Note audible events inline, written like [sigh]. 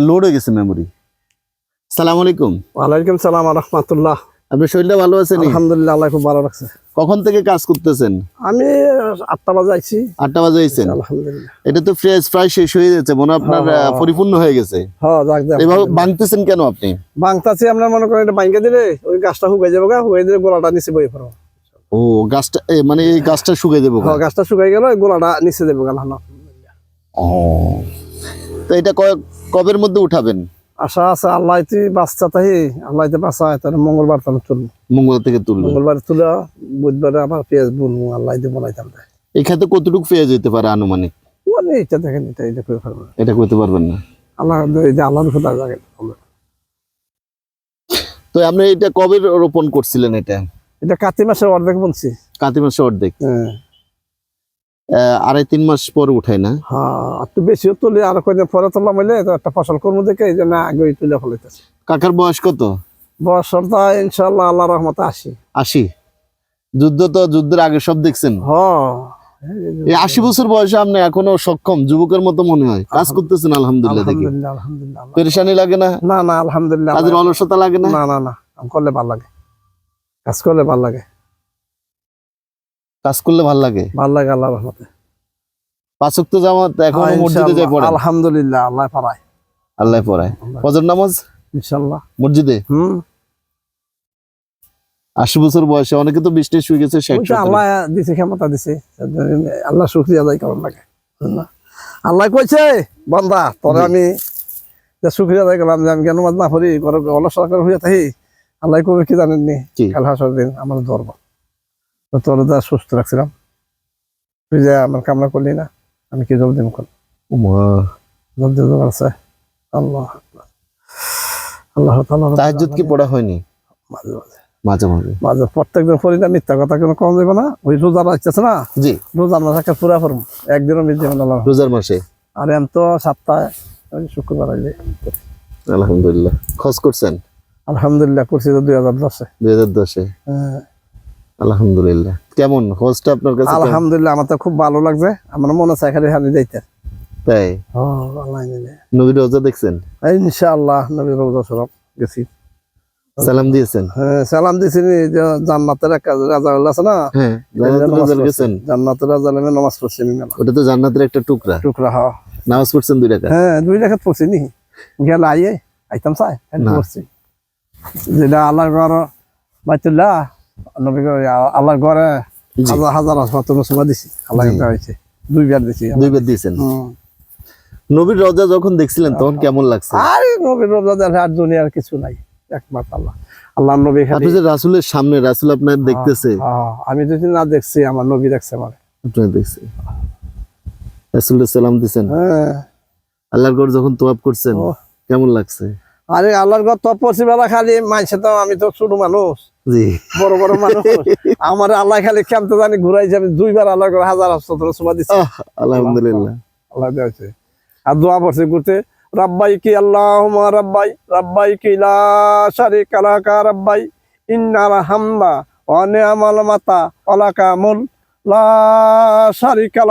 Load হয়ে গেছে memory সালাম আলাইকুম। ওয়ালাইকুম সালাম রহমতুল্লাহ। আপনার শরীরটা ভালো আছেন? আলহামদুলিল্লাহ আল্লাহ খুব ভালো রাখছে। কখন থেকে কাজ করতেছেন? আমি আটটা বাজে আইছি। আটটা বাজে হয়েছেন আলহামদুলিল্লাহ। এটা তো ফ্রেশ প্রায় শেষ হয়ে যাচ্ছে মনে আপনার হ্যাঁ, পরিপূর্ণ হয়ে গেছে। হ্যাঁ যাক এভাবে ভাঙতেছেন কেন আপনি? বাংতাছি আমরা মনে করেন এটা বাইঙ্গা দিলে ওই গাছটা শুকাই যাব গা শুকাই দিলে গোলাটা নিচে বই পড়ো ও গাছটা মানে এই গাছটা শুকাই দেবো হ্যাঁ গাছটা শুকাই গেল গোলাটা নিচে দেবো গা আলহামদুলিল্লাহ। ও তো এটা কয়- কবের মধ্যে উঠাবেন? আশা আছে আল্লাহ তুই বাচ্চা তাই আল্লাহ বাঁচায় তাহলে মঙ্গলবার তাহলে তুলবো। মঙ্গল থেকে তুলবেন? মঙ্গলবার তুলে বুধবারে আবার পেঁয়াজ বুনবো আল্লাহ দিয়ে বনাইতাম এই খাতে কতটুকু পেয়ে যেতে পারে আনুমানিক? এটা দেখেন এটা এটা করে ফেলব এটা করতে পারবেন না? আল্লাহ যে আল্লাহর খোদা জাগে তো আপনি এটা কবে রোপণ করছিলেন এটা? এটা কাতি মাসে অর্ধেক বলছি কাতি মাসে অর্ধেক? হ্যাঁ। আড়াই তিন মাস পর উঠায় না। হ্যাঁ একটু বেশিও তুলে আর কয়দিন পরে তোলা মিলে একটা ফসল কর্ম দেখে এই জন্য আগে তুলে ফেলাইতেছে। কাকার বয়স কত? বছরটা ইনশাল্লাহ আল্লাহ রহমতে আসি আশি? যুদ্ধ তো যুদ্ধের আগে সব দেখছেন। হ এই আশি বছর বয়সে আপনি এখনও সক্ষম যুবকের মতো মনে হয়। কাজ করতেছেন আলহামদুলিল্লাহ দেখি। পেরেশানি লাগে না? না না আলহামদুলিল্লাহ। কাজের অলসতা লাগে না? না না না করলে ভালো লাগে। কাজ করলে ভালো লাগে। কাজ করলে ভালো লাগে? ভালো লাগে আল্লাহ রহমতে। পাঁচক তো জামাত এখন হ্যাঁ, মসজিদে যাই পড়ে? আলহামদুলিল্লাহ আল্লাহ পারায় আল্লাহ পড়ায়। ফজর নামাজ? ইনশাল্লাহ মসজিদে? হম। আশি বছর বয়সে অনেকে তো বৃষ্টি শুয়ে গেছে। আল্লাহ দিছে ক্ষমতা দিছে। আল্লাহ শুক্রিয়া আদায় করার লাগে আল্লাহ কইছে বান্দা তোরে আমি শুক্রিয়া আদায় করলাম যে আমি মাজ না করি অলস সরকার হইয়া থাকি আল্লাহ কবে কি জানেননি? কি? কাল হাসর দিন আমার ধরব তো তোর যা সুস্থ রাখছিলাম। তুই যে আমার কামনা করলি না আমি কি জল দিন আছে আল্লাহ। আল্লাহ কি পড়া হয়নি? মাঝে মাঝে। মাঝে মাঝে। মাঝে প্রত্যেকদিন না মিথ্যা কথা কোনো কম যাবে না। ওই রোজা রাখতেছে না? জি। রোজার মাসাকে পুরা করব একদিনও মিস আল্লাহ। রোজার মাসে। আর এম তো সপ্তাহে শুক্রবার আইলে। আলহামদুলিল্লাহ। খোঁজ করছেন? আলহামদুলিল্লাহ করছি তো দুই হাজার দশে। দুই হাজার দশে। আলহামদুলিল্লাহ। কেমন খোঁজটা আপনার কাছে আলহামদুলিল্লাহ আমার তো খুব ভালো লাগছে। আমার মনে চাই খালি হানি যাইতে। তাই? ও আল্লাহ নিলে নবীর রোজা দেখছেন? ইনশাআল্লাহ নবী রোজা সরব গেছি। সালাম দিয়েছেন? হ্যাঁ সালাম দিছি জান্নাতের এক রাজা আছে না? হ্যাঁ গেছেন? জান্নাতের রাজা নামে নামাজ পড়ছি ওটা তো জান্নাতের একটা টুকরা। টুকরা হওয়া নামাজ পড়ছেন দুই টাকা হ্যাঁ দুই রেখা পড়ছি নি। গেল আইয়ে আইতাম না। পড়ছি। যেটা আল্লাহর ঘর বাইতুল্লাহ নবী ঘর- ঘরে হাজার হাজার মুসলমান দিছি। আল্লাহ হয়েছে দুইবার দিছি। দুইবার দিয়েছেন। নবীর রোজা যখন দেখছিলেন তখন কেমন লাগছে? আর নবীর রোজাদার আর দুনিয়ার কিছু নাই। একমাত্র আল্লাহ। আল্লাহ নবী আপনি যে রাসুলের সামনে রাসুল আপনার দেখতেছে। হ্যাঁ, আমি যদি না দেখছি আমার নবী দেখছে আমার। দেখছে রাসুলের সালাম দিছেন। হ্যাঁ। আল্লাহর ঘর যখন তোয়াব করছেন। কেমন লাগছে? আরে আল্লাহর ঘর তো পড়ছি বেলা খালি মানছে তো আমি তো ছোট মানুষ। জি। বড় বড় মানুষ। [laughs] আমার আল্লাহ খালি কেমতে জানি ঘুরাইছে আমি দুইবার আল্লাহর ঘর হাজার হাসপাতাল সুমা আলহামদুলিল্লাহ। আল্লাহ দিয়েছে। আর দোয়া পড়ছে ঘুরতে রাব্বাই কি আল্লাহুম্মা রাব্বাই রাব্বাই কি লা শারিকা লাকা রাব্বাই ইন্নাল হামদা ওয়া নি'মাল মাতা ওয়া লাকা মুল লা শারিকা